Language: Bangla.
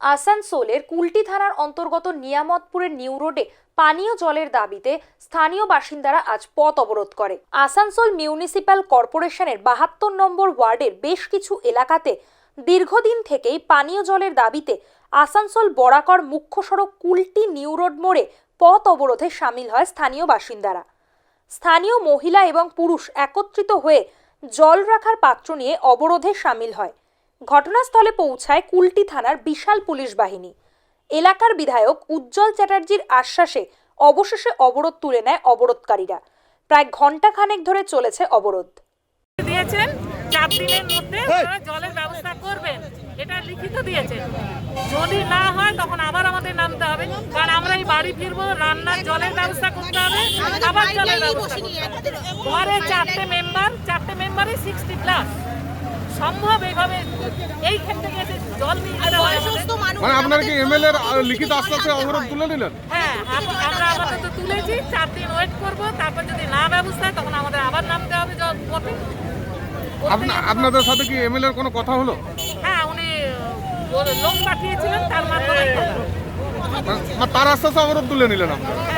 আসানসোলের কুলটি থানার অন্তর্গত নিয়ামতপুরের নিউ রোডে পানীয় জলের দাবিতে স্থানীয় বাসিন্দারা আজ পথ অবরোধ করে। আসানসোল মিউনিসিপ্যাল কর্পোরেশনের বাহাত্তর নম্বর ওয়ার্ডের বেশ কিছু এলাকাতে দীর্ঘদিন থেকেই পানীয় জলের দাবিতে আসানসোল বরাকর মুখ্য সড়ক কুলটি নিউ রোড মোড়ে পথ অবরোধে সামিল হয় স্থানীয় বাসিন্দারা। স্থানীয় মহিলা এবং পুরুষ একত্রিত হয়ে জল রাখার পাত্র নিয়ে অবরোধে সামিল হয়। ঘটনাস্থলে পৌঁছায় কুলটি থানার বিশাল পুলিশ বাহিনী। এলাকার বিধায়ক উজ্জ্বল চ্যাটার্জির আশ্বাসে অবশেষে অবরোধ তুলে নেয় অবরোধকারীরা। প্রায় ঘণ্টা খানেক ধরে চলেছে অবরোধ। দিয়েছেন চার দিনের মধ্যে জলের ব্যবস্থা করবেন। এটা লিখিত দিয়েছেন। যদি না হয় তখন আবার আমাদের নামতে হবে। কারণ আমরা এই বাড়ি ফিরবো রান্নার জলের ব্যবস্থা করতে হবে আবার জলের ব্যবস্থা ঘরে চারটে মেম্বার চারটে মেম্বারই সিক্সটি প্লাস সম্ভব এইভাবে এই ক্ষেত্রে গিয়ে জল নিয়ে যেতে হয় মানে আপনারা কি এমএলএ এর লিখিত আশ্বাসে অবরোধ তুলে নিলেন? হ্যাঁ আমরা আপাতত তুলেছি চার দিন ওয়েট করব তারপর যদি না ব্যবস্থা হয় তখন আমাদের আবার নামতে হবে জল পথে। আপনাদের সাথে কি এমএলএ এর কোনো কথা হলো? হ্যাঁ উনি লোক পাঠিয়েছিলেন তার মাধ্যমে। মানে তার আশ্বাসে অবরোধ তুলে নিলেন আপনারা হ্যাঁ,